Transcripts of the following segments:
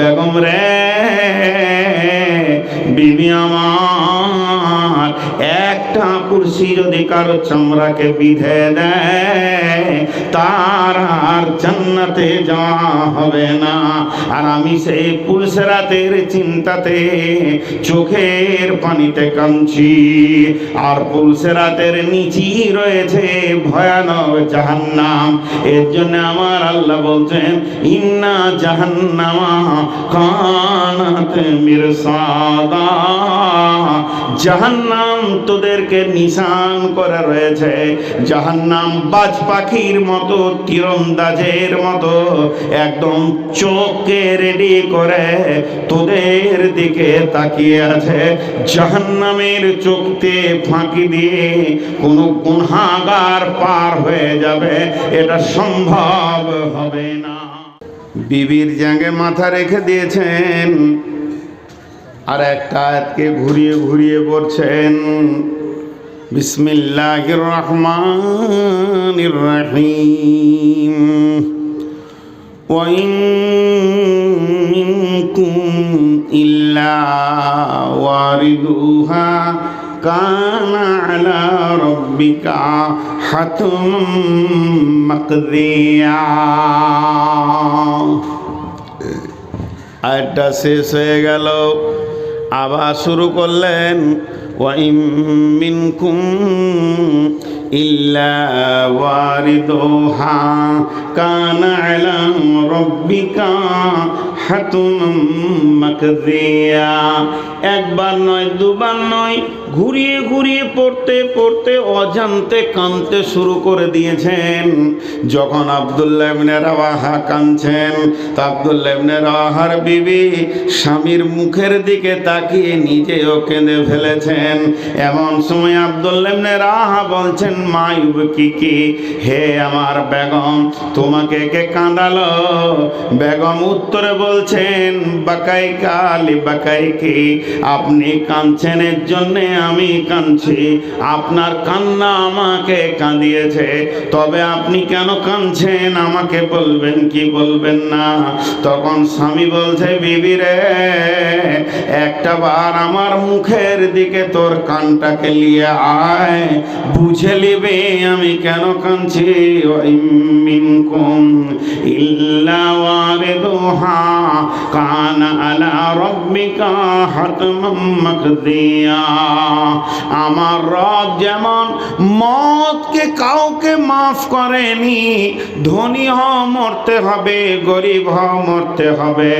বেগম রে বিবি আমার একটা কুর্সি যদি কারও চামড়াকে বিধে দেয় তার আর জান্নাতে যাওয়া হবে না। আর আমি সেই পুলসেরাতের চিন্তাতে চোখের পানিতে কাঁদছি। আর পুলসেরাতের নিচি রয়েছে ভয়ানক জাহান্নাম। এর জন্য আমার আল্লাহ বলছেন, ইন্না জাহান্নামা কানাত মিরসাদা। জাহান্নাম তোদেরকে নিশান করে রয়েছে। জাহান্নাম বাজ পাখির মতো তীরন্দাজের মতো একদম চোখকে রেডি করে তোদের দিকে তাকিয়ে আছে। জাহান্নামের চোখতে ফাঁকি দিয়ে কোনো গুনহাগার পার হয়ে যাবে, এটা সম্ভব হবে না। বিবির জাঙ্গে মাথা রেখে দিয়েছেন, আর একটা আয়াতকে ঘুরিয়ে ঘুরিয়ে বলছেন বিসমিল্লাহির রহমানির রহিম وإن منكم إلا واردوها كان على ربك حتما مقضيا আয়টা শেষ হয়ে গেল আবার শুরু করলেন ওয়াইম মিনকুম ইল্লা ওয়ারিদুহা কানা আলা রাব্বিকা হাতুম মাকদিয়া একবার নয়, দুবার নয়, ঘুরিয়ে ঘুরিয়ে পড়তে পড়তে অজান্তে কাঁদতে শুরু করে দিয়েছেন। যখন আবদুল্লাহ ইবনে রাওয়াহা কাঁদছেন, তা আবদুল্লাহ ইবনে বিবি স্বামীর মুখের দিকে তাকিয়ে নিজেও কেঁদে ফেলেছেন। এমন সময় আবদুল্লাহ ইবনে বলছেন, মা কি কি হে আমার বেগম, তোমাকে কে কাঁদালো? বেগম উত্তরে বলছেন, বাকাই কালি, বাকাই কি? আপনি কাঁদছেন, এর জন্যে আমি কাঁদছি। আপনার কান্না আমাকে কাঁদিয়েছে। তবে আপনি কেন কাঁদছেন? আমাকে বলবেন কি বলবেন না? তখন স্বামী বলছে, বিবি রে, একটা বার আমার মুখের দিকে তোর কানটাকে নিয়ে আয়। বুঝে নিবে আমি কেন কাঁদছি? ওই ইল্লা ওয়ারিদুহা। কান আলা রব্বিকা মাকদিয়া। আমার রব যেমন মতকে কাউকে মাফ করেনি, ধনী হ মরতে হবে, গরিব হ মরতে হবে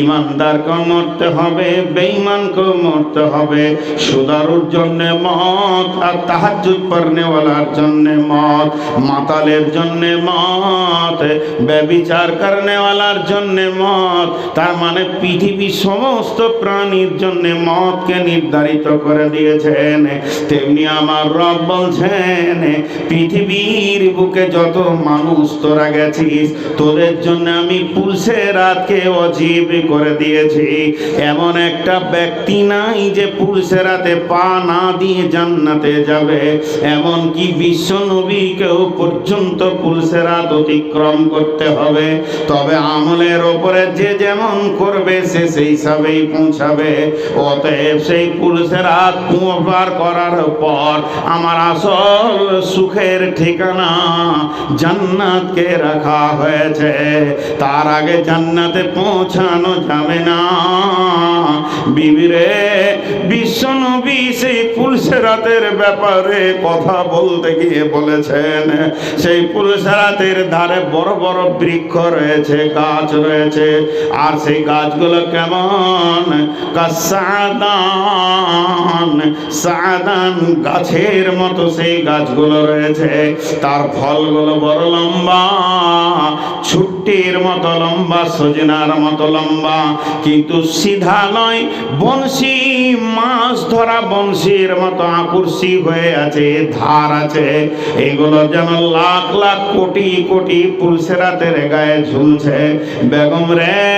ইমানদারকে মরতে হবে, বেঈমানকেও মরতে হবে। সুদারুর জন্য মত আর তাহাজ্জুদ পড়নেওয়ালার জন্য মত মাতালের জন্য মত ব্যবিচার করনেওয়ালার জন্য মত তার মানে পৃথিবীর সমস্ত প্রাণীর জন্য মতকে নির্ধারিত করে দিয়েছেন। তেমনি আমার রব বলছেন, পৃথিবীর বুকে যত মানুষ তোরা গেছিস, তোদের জন্য আমি পুলসে রাতকে অজীব করে দিয়েছি। এমন একটা ব্যক্তি নাই যে পুলসে রাতে পা না দিয়ে জান্নাতে যাবে। এমন কি বিশ্ব নবীকেও পর্যন্ত পুলসে রাত অতিক্রম করতে হবে। তবে আমলের ওপরে যে যেমন করবে, সে সেই হিসাবেই পৌঁছাবে। অতএব সেই পুলসে রাত করার পর আমার আসল সুখের ঠিকানা জান্নাতকে রাখা হয়েছে। তার আগে জান্নাতে পৌঁছানো যাবে না। বিবিরে বিশ্বনবী সেই পুলসেরাতের ব্যাপারে কথা বলতে গিয়ে বলেছেন, সেই পুলসেরাতের ধারে বড় বড় বৃক্ষ রয়েছে, গাছ রয়েছে। আর সেই গাছগুলো কেমন? কাসাদান, সাদান গাছের মতো সেই গাছগুলো রয়েছে। তার ফলগুলো বড় লম্বা ছুটির মতো লম্বা, সজনার মতো লম্বা। কিন্তু সিধা নয়, বংশী, মাছ ধরা বংশীর মতো আকর্ষি হয়ে আছে, ধার আছে। এগুলো যেন লাখ লাখ কোটি কোটি পুলসেরাতের গায়ে ঝুলছে। বেগম রে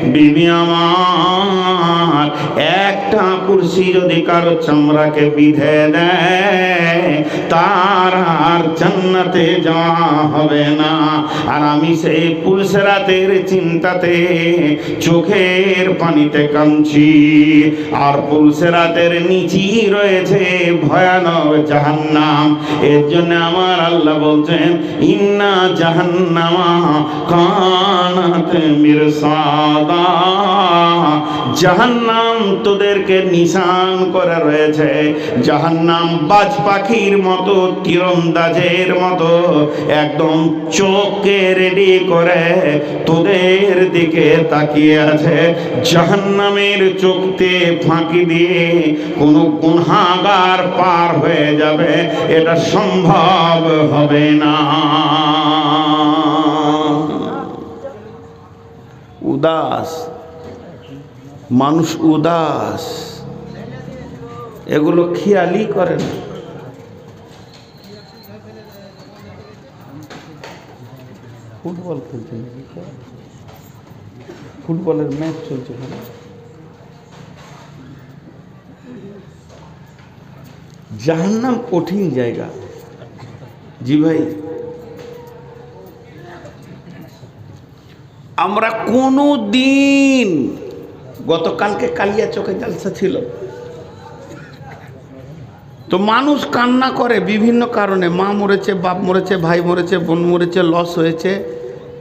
বিবি আমার। একটা কুর্সি যদি কারও চামড়াকে বিধে দেয়, তার আর জান্নাতে যাওয়া হবে না। আর আমি সেই পুলসেরাতের চিন্তাতে চোখের পানিতে কাঁদছি। আর পুলসেরাতের নিচেই রয়েছে ভয়ানক জাহান্নাম। এর জন্য আমার আল্লাহ বলছেন, ইন্না জাহান্নামা কানাত মিরসাদা। জাহান্নাম তোদেরকে নিশান করে রয়েছে। জাহান্নাম বাজ পাখির মতো, তীরন্দাজের মতো, একদম চোখকে রেডি করে তোদের দিকে তাকিয়ে আছে। জাহান্নামের চোখতে ফাঁকি দিয়ে কোনো গুনহাগার পার হয়ে যাবে। এটা সম্ভব হবে না। উদাস, মানুষ উদাস। এগুলো খেয়ালই করে না। ফুটবল খেলছে ফুটবলের ম্যাচ চলছে জাহান্নাম কঠিন জায়গা। জি ভাই আমরা কোনো দিন, গতকালকে কালিয়া চোখে জালসা ছিল। তো মানুষ কান্না করে বিভিন্ন কারণে। মা মরেছে, বাপ মরেছে, ভাই মরেছে, বোন মরেছে, লস হয়েছে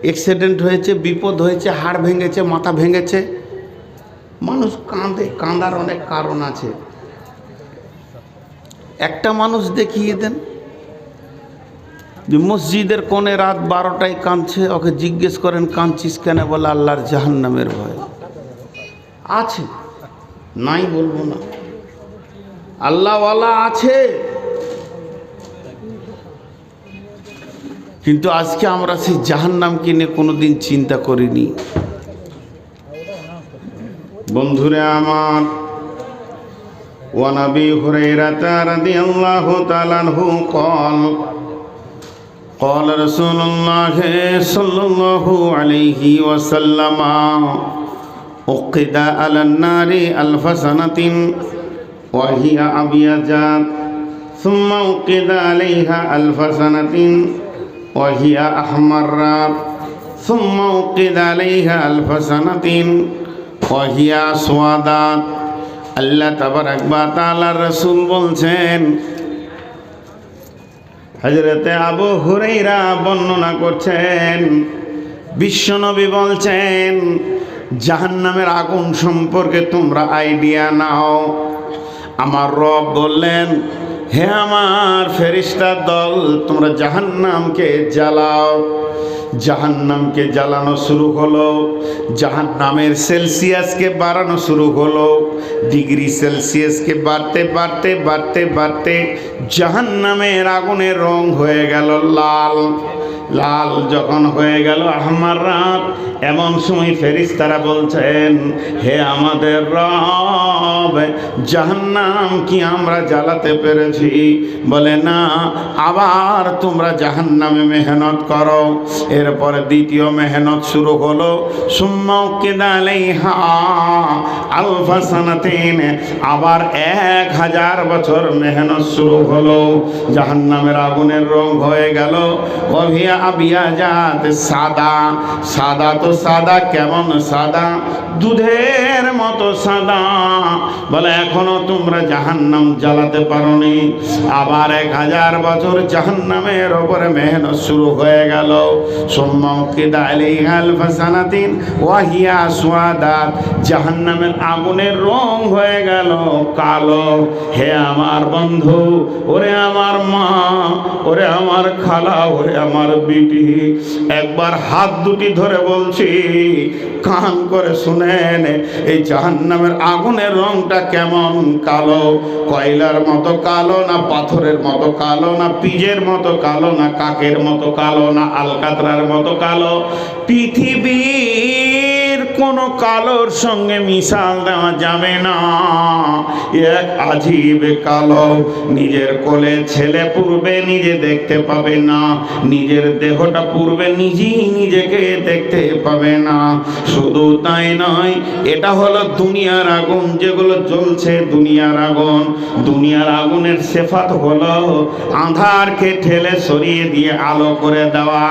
অ্যাক্সিডেন্ট হয়েছে, বিপদ হয়েছে, হাড় ভেঙেছে, মাথা ভেঙেছে। মানুষ কাঁদে, কাঁদার অনেক কারণ আছে। একটা মানুষ দেখিয়ে দেন যে মসজিদের কোণে রাত বারোটায় কাঁদছে ওকে জিজ্ঞেস করেন কাঁদছিস কেন বলে আল্লাহর জাহান্নামের ভয় আছে নাই বলবো না আল্লাহওয়ালা আছে কিন্তু আজকে আমরা সেই জাহান্নামকে নিয়ে কোনোদিন চিন্তা করিনি বন্ধুরে আমার ওয়ানাবি হুরাইরাতা রাদিয়াল্লাহু তাআলা আনহু قال قال رسول الله صلى الله عليه وسلم أقد على النار ألف سنة وهي أبيض ثم أقد عليها ألف سنة وهي أحمر ثم أقد عليها ألف سنة وهي أسود আল্লাহ তাবারাক বা তাআলার রাসূল বলছেন হজরতে আবু হুরাইরা বর্ণনা করছেন, বিশ্বনবী বলছেন, জাহান্নামের আগুন সম্পর্কে তোমরা আইডিয়া নাও। আমার রব বললেন, হে আমার ফেরিস্তার দল, তোমরা জাহান্নামকে জ্বালাও। জাহান্নামকে জ্বালানো শুরু হলো। জাহান্নামের সেলসিয়াসকে বাড়ানো শুরু হলো। ডিগ্রি সেলসিয়াসকে বাড়তে বাড়তে বাড়তে বাড়তে জাহান্নামের আগুনের রং হয়ে গেল লাল। লাল যখন হয়ে গেল আমার রাত, এমন সময় ফেরিস্তারা বলছেন, হে আমাদের রব, জাহান্নাম কি আমরা জ্বালাতে পেরেছি? বলে, না, আবার তোমরা জাহান্নামে মেহনত করো। এরপরে দ্বিতীয় মেহনত শুরু হলো সুম্মাউকে দালেই হা আলফা সানাতিন। আবার এক হাজার বছর মেহনত শুরু হলো, জাহান্নামের আগুনের রং হয়ে গেল। অভিয়া আবিয়া জাত সাদা। সাদা তো সাদা, কেমন সাদা? দুধের মতো সাদা। বলে, এখনও তোমরা জাহান্নাম জ্বালাতে পারোনি। আবার এক হাজার বছর জাহান্নামের ওপরে মেহনত শুরু হয়ে গেল। সোম্মাউকে দালি আলফা সানাতিন ওয়াহিয়া সোয়াদাত জাহান্নামের আগুনের রং হয়ে গেল কালো। হে আমার বন্ধু, ওরে আমার মা, ওরে আমার খালা, ওরে আমার বিটি একবার হাত দুটি ধরে বলছি, কান করে শুনেন এই জাহান্নামের আগুনের রংটা কেমন কালো? কয়লার মতো কালো না পাথরের মতো কালো না পিজের মতো কালো না কাকের মতো কালো না আলকাতরার মতো কালো? পৃথিবীর কোন কালোর সঙ্গে মিশাল দেওয়া যাবে না। এক আজীব কালো, নিজের কোলে ছেলে পূর্বে নিজে দেখতে পাবে না। নিজের দেহটা পূর্বে নিজেই নিজেকে দেখতে পাবে না। শুধু তাই নয়, এটা হলো দুনিয়ার আগুন যেগুলো জ্বলছে দুনিয়ার আগুন। দুনিয়ার আগুনের সেফাত হলো আধারকে ঠেলে সরিয়ে দিয়ে আলো করে দেওয়া।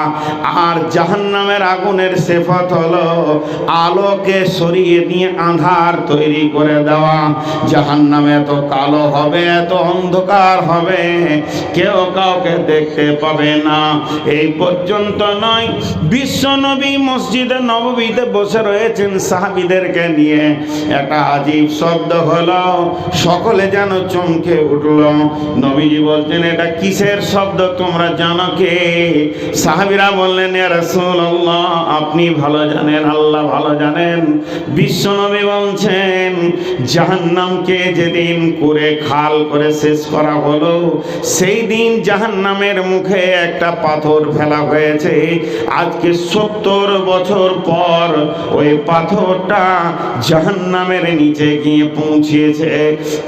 আর জাহান্নামের আগুনের সেফাত হলো আলোকে সরিয়ে দিয়ে আধার তৈরি করে দেওয়া। জাহান্নামে এত কালো হবে, এত অন্ধকার হবে। কেউ কাউকে দেখতে পাবে না। এই পর্যন্ত নয়, বিশ্ব নবী মসজিদে নববীতে বসে রয়েছেন সাহাবিদেরকে নিয়ে। একটা আজীব শব্দ হলো, সকলে যেন চমকে উঠল। নবীজি বলছেন, এটা কিসের শব্দ? তোমরা জানো কে? সাহাবিরা বললেন, "ইয়া রাসূলুল্লাহ, আপনি ভালো জানেন, আল্লাহ ভালো জানেন। বিশ্ব নবী বলছেন, জাহান্নামকে যেদিন করে খাল করে শেষ করা হলো, সেই দিন জাহান্নামের মুখে একটা পাথর ফেলা হয়েছে। আজকে সত্তর বছর পর ওই পাথরটা জাহান্নামের নিচে গিয়ে পৌঁছিয়েছে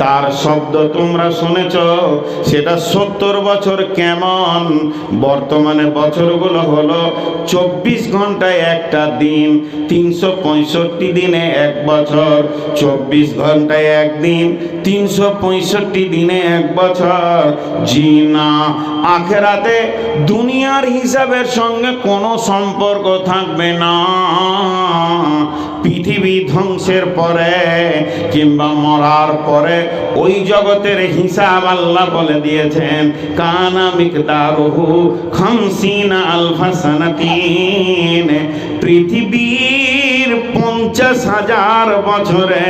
তার শব্দ তোমরা শুনেছ? সেটা সত্তর বছর কেমন? বর্তমানে বছরগুলো হলো চব্বিশ ঘন্টায় একটা দিন, তিনশো পঁয়ষট্টি দিনে এক বছর, চব্বিশ ঘন্টায় একদিন, তিনশো পঁয়ষট্টি দিনে এক বছর। জি না, আখেরাতে দুনিয়ার হিসাবের সঙ্গে কোনো সম্পর্ক থাকবে না। পৃথিবী ধ্বংসের পরে কিংবা মরার পরে ওই জগতের হিসাব আল্লাহ বলে দিয়েছেন, কানা মিকদারুহু খামসিনা আলফা সানাতিন। পৃথিবীর পঞ্চাশ হাজার বছরে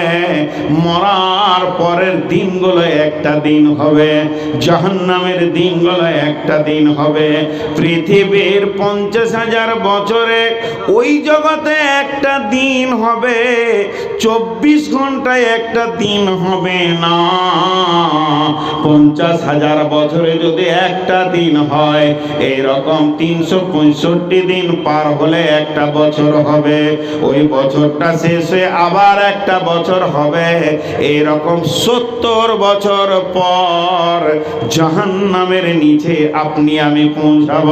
মরার পরের দিনগুলো একটা দিন হবে, জাহান্নামের দিনগুলো একটা দিন হবে। পৃথিবীর পঞ্চাশ হাজার বছরে ওই জগতে একটা দিন হবে, চব্বিশ ঘন্টায় একটা দিন হবে না। পঞ্চাশ হাজার বছরে যদি একটা দিন হয় এইরকম তিনশো পঁয়ষট্টি দিন পার হলে একটা বছর হবে। ওই বছরটা শেষ হয়ে আবার একটা বছর হবে। এরকম সত্তর বছর পর জাহান্নামের নিচে আপনি আমি পৌঁছাব।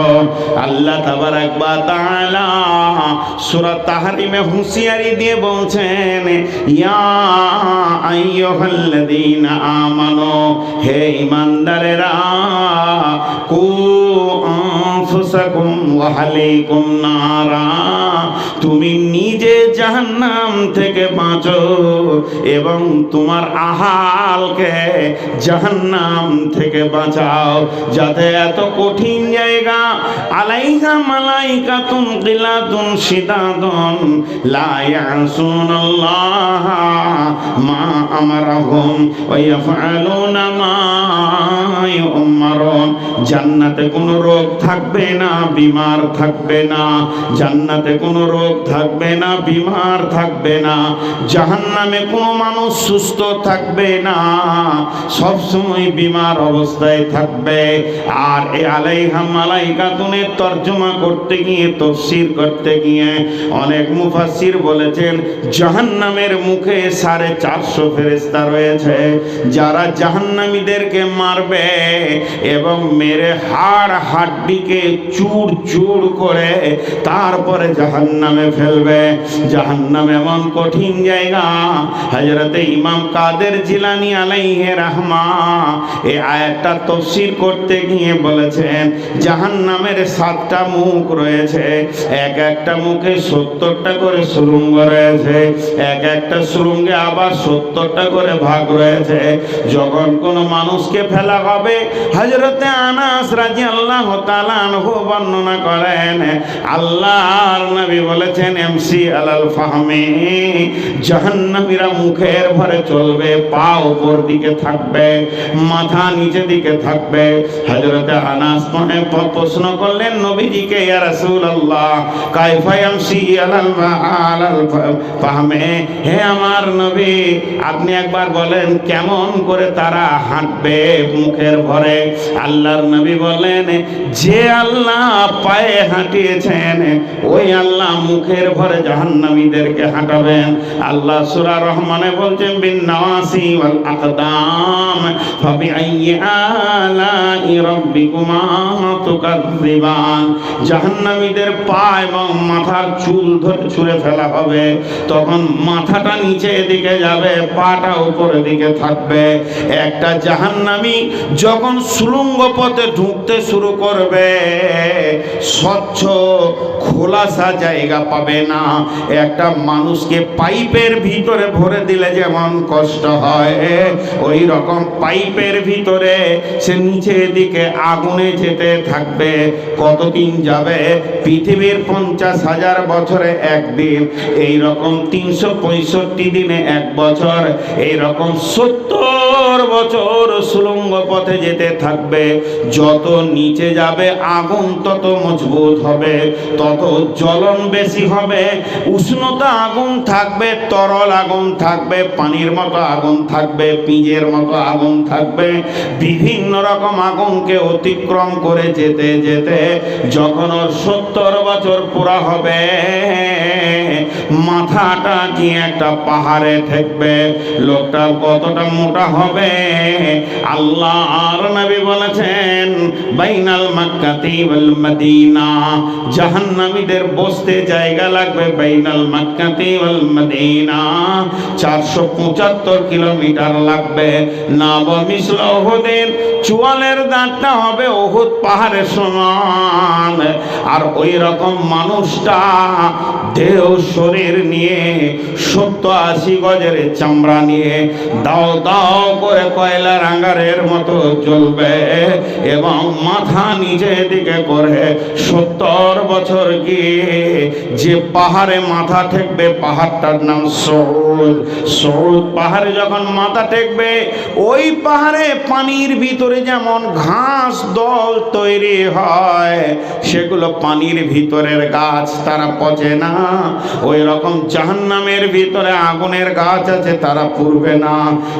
আল্লাহ তাবার একবার তাআলা সূরা তাহরিমে হুঁশিয়ারি দিয়ে বলছেন, ইয়া আমানু, হে ঈমানদারেরা, কু আনফুসাকুম ওয়া আলাইকুম নারা। তুমি নিজে জাহান্নাম থেকে বাঁচো এবং তোমার আহালকে জাহান্নাম থেকে বাঁচাও। যাতে এত কঠিন জায়গা, আলাইহা মালাইকাতুন কিলাতুন শিদাদুন, লা ইয়াসুনাল্লাহ মা আমারাহুম ওয়া ইয়াফআলুনা মা ইউমারুন। জান্নাতে কোনো রোগ থাকবে না, বিমার থাকবে না, জান্নাতে কোনো রোগ থাকবে না, বিমার থাকবে না, জাহান্নামে কোনো মানুষ সুস্থ থাকবে না, সব সময় বিমার অবস্থায় থাকবে। আর এই আলাইহা মালাইকাতুনের তর্জমা করতে গিয়ে, তফসির করতে গিয়ে অনেক মুফাসসির বলেছেন, জাহান্নামের মুখে সাড়ে চারশো ফেরেস্তা রয়েছে, যারা জাহান্নামীদেরকে মারবে এবং মেরে হাড় হাড্ডিকে চুর চুর করে তারপরে জাহান্নামে ফেলবে। জাহান্নাম এমন কঠিন জায়গা। হজরতে ইমাম কাদের জিলানি আলাইহে রাহমা এই আয়াতটা তফসির করতে গিয়ে বলেছেন, জাহান্নামের সাতটা মুখ রয়েছে। এক একটা মুখে সত্তরটা করে সুরঙ্গ রয়েছে। এক একটা সুরঙ্গে আবার সত্তরটা করে ভাগ রয়েছে। যখন কোনো মানুষকে ফেলা হবে হজরতে আনাস রাজি আল্লাহ তালানহু বর্ণনা করেন। আল্লাহর নবী বলেছেন, এমসি আলাল ফাহমে জাহান্নামীরা মুখের ভরে চলবে, পা উপর দিকে থাকবে, মাথা নিচে দিকে থাকবে। হজরতে আনাস পানে প্রশ্ন করলেন, নবীজিকে ইয়া রাসূলুল্লাহ, কাইফা এমসি আলাল আলাল ফাহমে? হে আমার নবী, আপনি একবার বলেন, কেমন করে তারা হাঁটবে মুখের ভরে? আল্লাহর নবী বলেন, যে আল্লাহ পায়ে হাঁটিয়েছেন। ওই আল্লাহ মুখের ভরে জাহান্নামী জাহান্নামীদেরকে হাঁটাবেন। আল্লাহ সূরা রহমানে বলছেন বিন ওয়াল আকদাম ফাবিআইয়ি আলাই রাব্বিকুমা জাহান্নামীদের পা এবং মাথার চুল ধরে ফেলা হবে। তখন মাথাটা নিচে দিকে যাবে, পাটা উপরের দিকে থাকবে। একটা জাহান্নামী যখন সুলঙ্গ পথে ঢুকতে শুরু করবে স্বচ্ছ, খোলাসা জায়গা পাবে না। একটা মানুষকে পাইপের ভিতরে ভরে দিলে যেমন কষ্ট হয় ওই রকম পাইপের ভিতরে সে নিচের দিকে আগুনে যেতে থাকবে। কতদিন যাবে? পৃথিবীর পঞ্চাশ হাজার বছরে একদিন এই রকম তিনশো পঁয়ষট্টি দিনে এক বছর এই রকম সত্তর বছর সুলঙ্গ পথে যেতে থাকবে। যত নিচে যাবে আগুন তত মজবুত হবে, তত জ্বলন বেশি হবে। উষ্ণতা আগুন থাকবে, তরল আগুন থাকবে, পানির মতো আগুন থাকবে, পিঁজের মতো আগুন থাকবে। বিভিন্ন রকম আগুনকে অতিক্রম করে যেতে যেতে যখন ওর সত্তর বছর পুরা হবে, মাথাটা কি একটা পাহাড়ে ঠেকবে? লোকটা কতটা মোটা হবে? আল্লাহ আর নবী বলেছেন, বাইনাল মাক্কাতি ওয়াল মদিনা। জাহান্নামীদের বসতে জায়গা লাগবে বাইনাল মাক্কাতি ওয়াল মদিনা। 475 কিলোমিটার লাগবে। নাব মিসল ওহুদের চুয়ালের দাঁতটা হবে ওহুদ পাহাড়ের সমান। আর ওই রকম মানুষটা দেহ শরীর নিয়ে সত্তর আশি গজের চামড়া নিয়ে দাও দাও করে কয়লা মতো জ্বলবে এবং মাথা নিচের দিকে করে সত্তর বছর গিয়ে যে পাহাড়ে মাথা ঠেকবে, পাহাড়টার নাম সৌদ। সৌদ পাহাড়ে যখন মাথা ঠেকবে, ওই পাহাড়ে পানির ভিতরে যেমন ঘাস দল তৈরি হয়, সেগুলো পানির ভিতরের গাছ তারা পচে না। ওই রকম জাহান্নামের ভিতরে আগুনের গাছ আছে, তারা পুরবে না।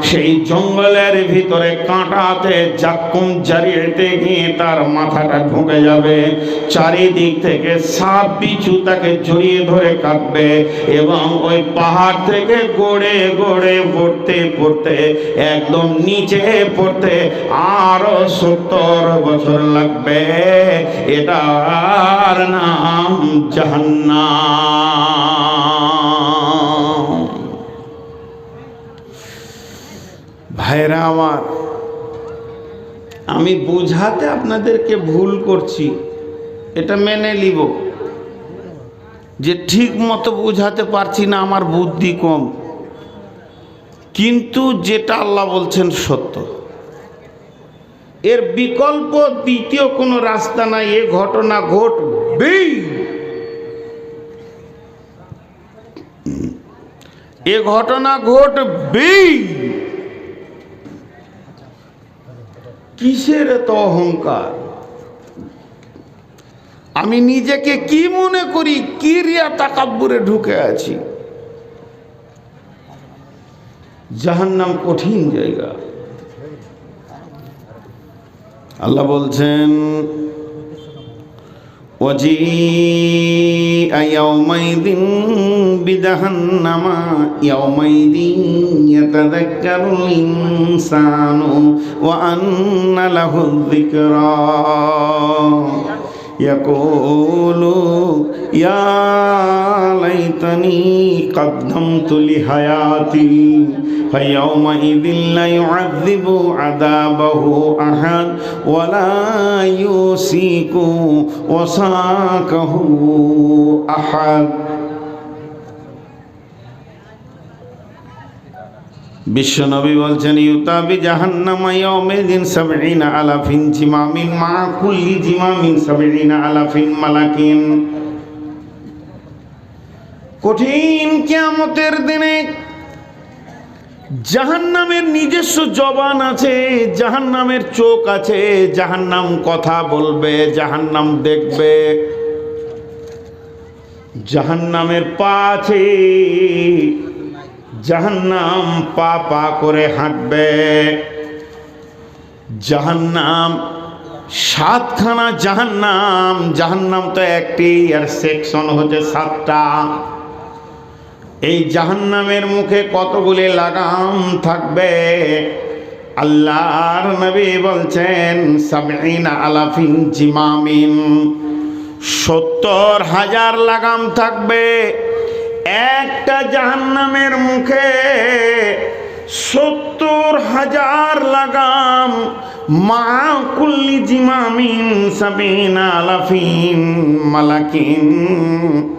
সেই জঙ্গলের ভিতরে কাঁটাতে জাক্কুম জারিয়েতে গিয়ে তার মাথাটা ঢুকে যাবে। চারিদিক থেকে সাপ বিছু তাকে জড়িয়ে ধরে কাটবে এবং ওই পাহাড় থেকে গড়ে গড়ে পড়তে পড়তে, একদম নিচে পড়তে আরও সত্তর বছর লাগবে। এটার নাম জাহান্নাম। ভাইরা আমার আমি বুঝাতে আপনাদেরকে ভুল করছি। এটা মেনে নিব। যে ঠিক মতো বুঝাতে পারছি না, আমার বুদ্ধি কম। কিন্তু যেটা আল্লাহ বলছেন সত্য। এর বিকল্প দ্বিতীয় কোনো রাস্তা নাই, এ ঘটনা ঘটবেই। এ ঘটনা ঘটবেই। কিসের এত অহংকার? আমি নিজেকে কি মনে করি, কি রিয়া তাকাব্বুরে ঢুকে আছি? জাহান্নাম কঠিন জায়গা। আল্লাহ বলছেন وجيء يومئذ بجهنم يومئذ يتذكر الإنسان وأن له الذكرى يقول يا ليتني قدمت لحياتي فيومئذ لا يعذب عذابه أحد ولا يوسيك وساكه أحد বিশ্বনবী বলছেন ইউতাবি জাহান্নামা ইয়াউমিদিন সাবঈনা আলাফিন জিমামিন মা কুল্লি জিমামিন সাবঈনা আলাফিন মালাকিন কঠিন কিয়ামতের দিনে জাহান্নামের নিজস্ব জবান আছে, জাহান্নামের চোখ আছে জাহান নাম কথা বলবে জাহান নাম দেখবে। জাহান্নামের পা আছে জাহান নাম পা পা করে হাঁটবে। জাহান্নাম সাতখানা জাহান্নাম জাহান্নাম তো একটি, আর সেকশন হচ্ছে সাতটা। এই জাহান্নামের মুখে কতগুলি লাগাম থাকবে? আল্লাহর নবী বলছেন, সাবঈনা আলাফিন জিমামিন। সত্তর হাজার লাগাম থাকবে। একটা জাহান্নামের মুখে সত্তর হাজার লাগাম। মা কুল্লি জিমামিন সাবিনা আলাফিন মালাকিন।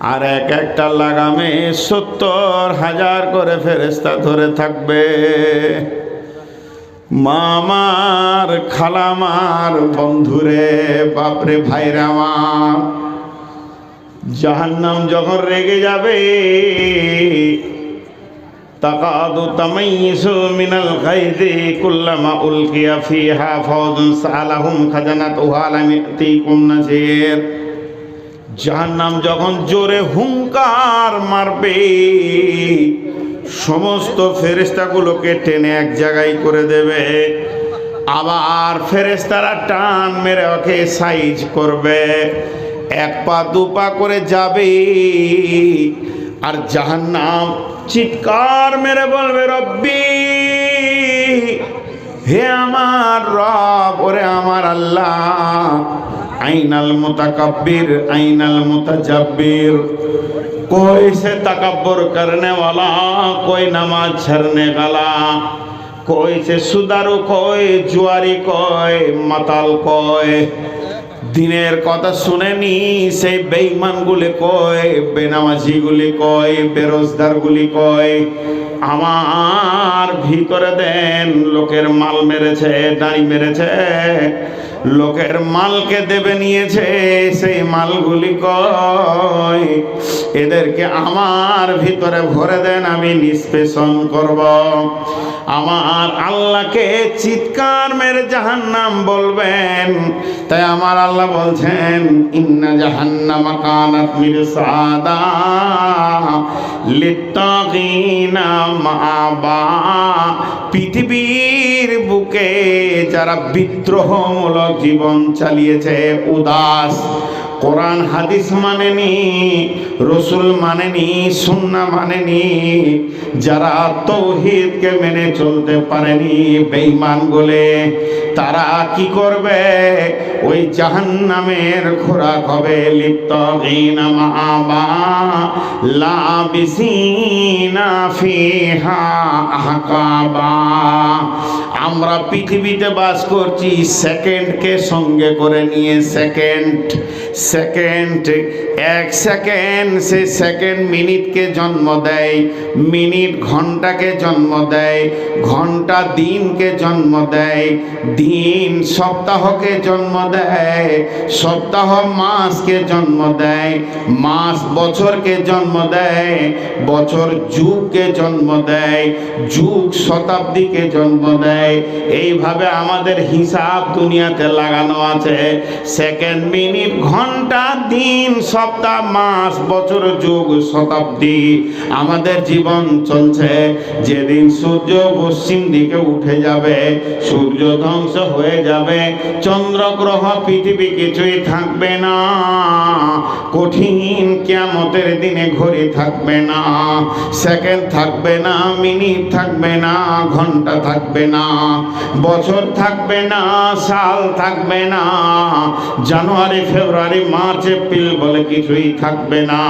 আর এক একটা লাগামে সত্তর হাজার করে ফেরেস্তা ধরে থাকবে। মামার, খালামার, বন্ধুরে, বাপরে, ভাইরা আমার, জাহান্নাম যখন রেগে যাবে, তাকাদু তামাইয়িসু মিনাল গায়দি কুল্লামা উলকিয়া ফিহা ফাওজুন সালাহুম খাজানাতুহা লাম ইয়াতিকুম নাযীর জাহান্নাম যখন জোরে হুঙ্কার মারবে, সমস্ত ফেরেস্তাগুলোকে টেনে এক জায়গায় করে দেবে। আবার ফেরেস্তারা টান মেরে ওকে সাইজ করবে। এক পা, দু পা করে যাবে। আর জাহান্নাম চিৎকার মেরে বলবে, রব্বি হে আমার রব ওরে আমার আল্লাহ আইনাল মুতাকাব্বির আইনাল মুতাজাব্বির कोई से तकबर करने वाला कोई नमाज छरने वाला कोई से सुदारु कोई जुआरी कोई মাতাল কয় দিনের কথা শুনেনি, সেই বেঈমানগুলি কয়, বেনামাজিগুলি কয়, বেরোজগারগুলি কয়, আমার ভিতরে দেন, লোকের মাল মেরেছে, দাঁড়ি মেরেছে লোকের মালকে দেবে নিয়েছে, সেই মালগুলি কয় এদেরকে আমার ভিতরে ভরে দেন, আমি নিষ্পেষণ করব। আমার আল্লাহকে চিৎকার মেরে জাহান্নাম বলবেন। তাই আমার আল্লাহ বলছেন, ইন্না জাহান্নামা কানাত মিরসাদা লিত্তাগিনা মাবা পৃথিবীর বুকে যারা বিদ্রোহমূলক জীবন চালিয়েছে উদাস। কোরআন হাদিস মানেনি, রসুল মানেনি, সুন্না মানেনি। যারা তৌহিদকে মেনে চলতে পারেনি, বেঈমান বলে তারা কি করবে? ওই জাহান্নামের খোরাক হবে লিপ্ত লাবিসিনা আহকাবা। আমরা পৃথিবীতে বাস করছি, সেকেন্ডকে সঙ্গে করে নিয়ে সেকেন্ড সেকেন্ড, এক সেকেন্ড, সে সেকেন্ড মিনিটকে জন্ম দেয়, মিনিট ঘন্টাকে জন্ম দেয়, ঘণ্টা দিনকে জন্ম দেয়, দিন সপ্তাহকে জন্ম দেয়, সপ্তাহ মাসকে জন্ম দেয়, মাস বছরকে জন্ম দেয়, বছর যুগকে জন্ম দেয়, যুগ শতাব্দীকে জন্ম দেয়। এইভাবে আমাদের হিসাব দুনিয়াতে লাগানো আছে। সেকেন্ড মিনিট ঘণ্টা, দিন, সপ্তাহ, মাস, বছর, যুগ, শতাব্দী আমাদের জীবন চলছে। যেদিন সূর্য পশ্চিম দিকে উঠে যাবে, সূর্য ধ্বংস হয়ে যাবে। চন্দ্র গ্রহ পৃথিবী কিছুই থাকবে না। কঠিন কিয়ামতের দিনে ঘড়ি থাকবে না। সেকেন্ড থাকবে না মিনিট থাকবে না, ঘণ্টা থাকবে না। বছর থাকবে না, সাল থাকবে না, জানুয়ারি, ফেব্রুয়ারি, মার্চ, এপ্রিল বলে কিছুই থাকবে না।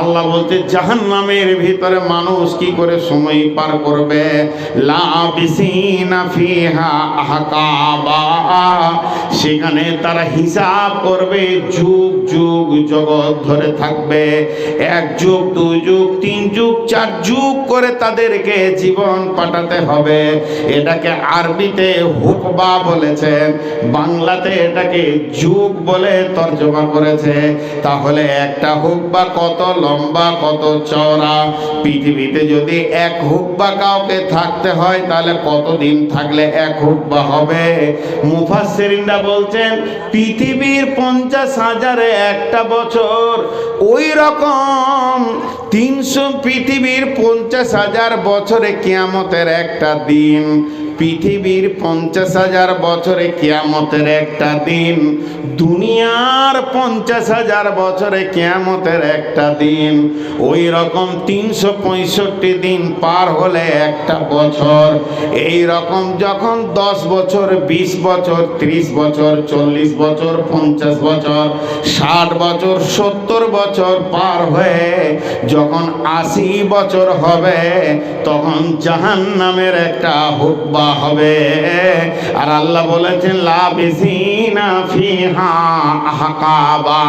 আল্লাহ বলতে, জাহান্নামের ভিতরে মানুষ কি করে সময় পার করবে? সেখানে তারা হিসাব করবে, যুগ যুগ, জগৎ ধরে থাকবে। এক যুগ দুই যুগ, তিন যুগ, চার যুগ করে তাদেরকে জীবন পাঠাতে হবে। এটাকে আরবিতে হুকবা বলেছেন, বাংলাতে এটাকে যুগ বলে তর্জমা করেছে। তাহলে একটা হুকবা কত লম্বা, কত চওড়া? পৃথিবীতে যদি এক হুকবা কাউকে থাকতে হয়, তাহলে কতদিন থাকলে এক হুকবা হবে? মুফাসসিরিনরা বলছেন, পৃথিবীর পঞ্চাশ হাজারে একটা বছর ওই রকম তিনশো পৃথিবীর পঞ্চাশ হাজার বছরে কিয়ামতের একটা দিন। পৃথিবীর পঞ্চাশ হাজার বছরে কিয়ামতের একটা দিন, দুনিয়ার পঞ্চাশ হাজার বছরে কিয়ামতের একটা দিন। ওই রকম তিনশো পঁয়ষট্টি দিন পার হলে একটা বছর। এই রকম যখন দশ বছর, বিশ বছর, ত্রিশ বছর, চল্লিশ বছর, পঞ্চাশ বছর, ষাট বছর, সত্তর বছর পার হয়ে যখন আশি বছর হবে, তখন জাহান নামের একটা হুকবা হবে। আর আল্লাহ বলেছেন লাবিসিনা ফিহা আহকাবা।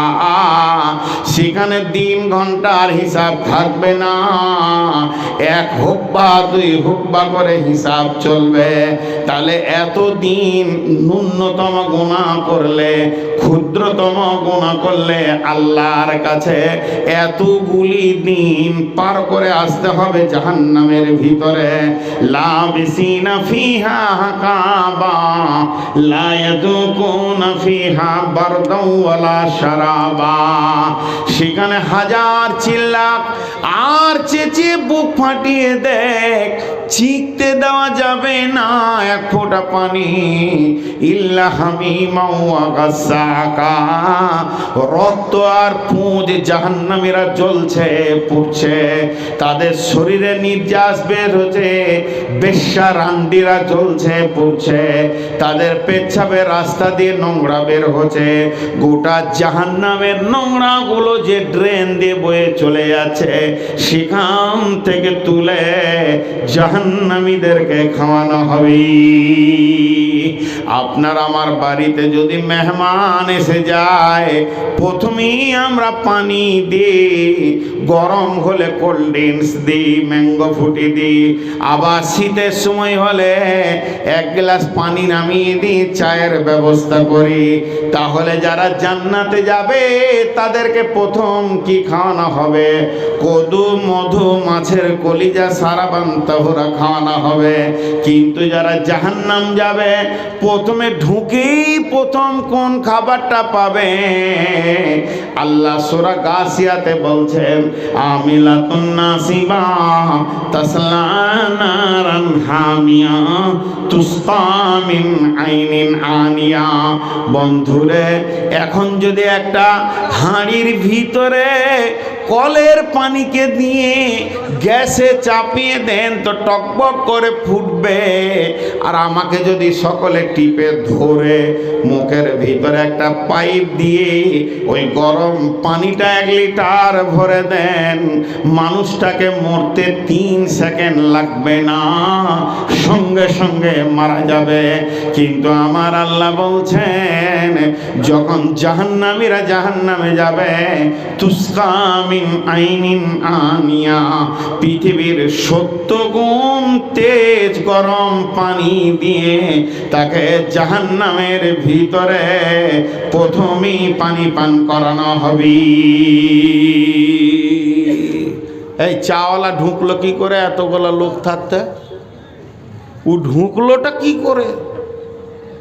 সেখানে দিন ঘণ্টার হিসাব থাকবে না। এক হুকবা দুই হুকবা করে হিসাব চলবে। তাহলে এত দিন ন্যূনতম গুণা করলে, ক্ষুদ্রতম গুণা করলে আল্লাহর কাছে এতগুলি দিন পার করে আসতে হবে জাহান্নামের ভিতরে। লাবিসিনা সেখানে হাজার চিল্লাক আর চেঁচিয়ে বুক ফাটিয়ে দেখ চিকতে দেওয়া যাবে না এক ফোঁটা পানি। ইল্লা রক্ত আর পুঁজ জাহান্নামীরা জ্বলছে, পুড়ছে। তাদের শরীরে নির্যাস বের হচ্ছে, বেশ্যা রান্ডিরা জ্বলছে, পুড়ছে। তাদের পেচ্ছাবের রাস্তা দিয়ে নোংরা বের হচ্ছে। গোটা জাহান্নামের নোংরাগুলো যে ড্রেন দিয়ে বয়ে চলে যাচ্ছে, সেখান থেকে তুলে জাহান্নামীদেরকে খাওয়ানো হবে। আপনার আমার বাড়িতে যদি মেহমান এসে যায়, প্রথমেই আমরা পানি দিই গরম হলে কোল্ড ড্রিঙ্কস দিই ম্যাঙ্গো ফুটি দিই। আবার শীতের সময় হলে এক গ্লাস পানি নামিয়ে দিই, চায়ের ব্যবস্থা করি। তাহলে যারা জান্নাতে যাবে, তাদেরকে প্রথম কি খাওয়ানো হবে? কদু, মধু, মাছের কলিজা, সারাবান, তাহরা খাওয়ানো হবে। কিন্তু যারা জাহান্নাম যাবে, প্রথমে ঢুকেই প্রথম কোন খাবারটা পাবে? আল্লাহ সোরা গাছিয়াতে বলছেন, আমিলাতুন নাসিবা, তাসলা নারান হামিয়া তুসকা মিন আইনিন আনিয়া। বন্ধুরে, এখন যদি একটা হাঁড়ির ভিতরে কলের পানিকে দিয়ে গ্যাসে চাপিয়ে দেন তো টকবক করে ফুটবে। আর আমাকে যদি সকলে টিপে ধরে মুখের ভিতরে একটা পাইপ দিয়ে ওই গরম পানিটা এক লিটার ভরে দেন, মানুষটাকে মরতে তিন সেকেন্ড লাগবে না, সঙ্গে সঙ্গে মারা যাবে। কিন্তু আমার আল্লাহ বলছেন যখন জাহান্নামীরা জাহান্নামে যাবে তুস্কামিন আইনিন আনিয়া, পৃথিবীর সত্য গুণ তেজ গরম পানি দিয়ে তাকে জাহান্নামের ভিতরে প্রথমেই পানি পান করানো হবে। এই চাওয়ালা ঢুকলো কি করে? এতগুলো লোক থাকতে? ও ঢুকলোটা কি করে?